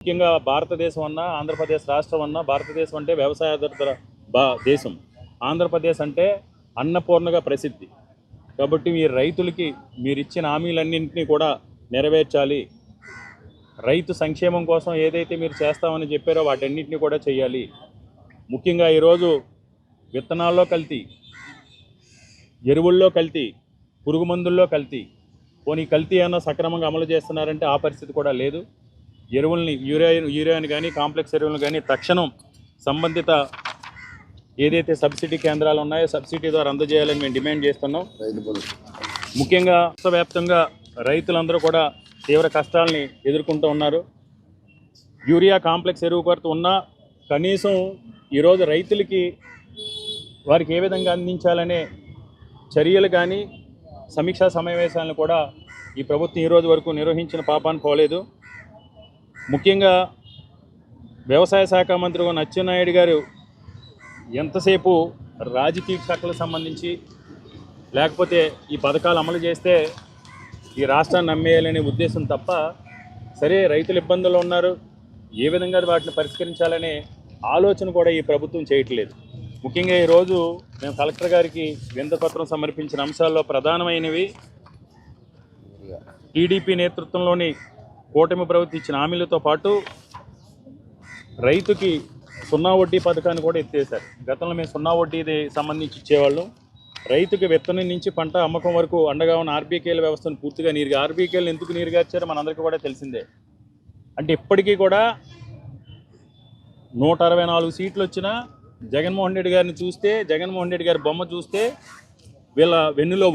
ముఖ్యంగా భారతదేశం అన్నా ఆంధ్రప్రదేశ్ రాష్ట్రం అన్నా భారతదేశం అంటే వ్యవసాయాధారిత బా దేశం. ఆంధ్రప్రదేశ్ అంటే అన్నపూర్ణగా ప్రసిద్ధి. కాబట్టి మీరు రైతులకి మీరు ఇచ్చిన హామీలన్నింటినీ కూడా నెరవేర్చాలి. రైతు సంక్షేమం కోసం ఏదైతే మీరు చేస్తామని చెప్పారో వాటన్నింటినీ కూడా చేయాలి ముఖ్యంగా ఈరోజు విత్తనాల్లో కల్తీ ఎరువుల్లో కల్తీ పురుగు మందుల్లో కల్తీ. పోనీ కల్తీ అన్న సక్రమంగా అమలు చేస్తున్నారంటే ఆ పరిస్థితి కూడా లేదు. ఎరువుల్ని యూరియా యూరియాని కానీ కాంప్లెక్స్ ఎరువులను కానీ తక్షణం సంబంధిత ఏదైతే సబ్సిడీ కేంద్రాలు ఉన్నాయో సబ్సిడీ ద్వారా అందజేయాలని మేము డిమాండ్ చేస్తున్నాం. ముఖ్యంగా రాష్ట్ర వ్యాప్తంగా రైతులందరూ కూడా తీవ్ర కష్టాలని ఎదుర్కొంటూ ఉన్నారు. యూరియా కాంప్లెక్స్ ఎరువు కొరత ఉన్నా కనీసం ఈరోజు రైతులకి వారికి ఏ విధంగా అందించాలనే చర్యలు కానీ సమీక్షా సమావేశాలను కూడా ఈ ప్రభుత్వం ఈ రోజు వరకు నిర్వహించిన పాపాన్ని పోలేదు. ముఖ్యంగా వ్యవసాయ శాఖ మంత్రి ఉన్న అచ్చెన్నాయుడు గారు ఎంతసేపు రాజకీయ శాఖలకు సంబంధించి లేకపోతే ఈ పథకాలు అమలు చేస్తే ఈ రాష్ట్రాన్ని నమ్మేయాలనే ఉద్దేశం తప్ప సరే రైతులు ఇబ్బందులు ఉన్నారు ఏ విధంగా వాటిని పరిష్కరించాలనే ఆలోచన కూడా ఈ ప్రభుత్వం చేయట్లేదు. ముఖ్యంగా ఈరోజు మేము కలెక్టర్ గారికి విందపత్రం సమర్పించిన అంశాల్లో ప్రధానమైనవి టీడీపీ నేతృత్వంలోని కూటమి ప్రభుత్వం ఇచ్చిన హామీలతో పాటు రైతుకి సున్నా వడ్డీ పథకాన్ని కూడా ఎత్తేసారు గతంలో మేము సున్నా వడ్డీది సంబంధించి ఇచ్చేవాళ్ళం. రైతుకి విత్తనం నుంచి పంట అమ్మకం వరకు అండగా ఉన్న ఆర్బీకేల వ్యవస్థను పూర్తిగా నీరుగా ఆర్బీకేలు ఎందుకు నీరుగార్చారో మనందరికీ కూడా తెలిసిందే. అంటే ఇప్పటికీ కూడా నూట అరవై నాలుగు సీట్లు వచ్చినా జగన్మోహన్ రెడ్డి గారిని చూస్తే జగన్మోహన్ రెడ్డి గారి బొమ్మ చూస్తే వీళ్ళ వెన్నులో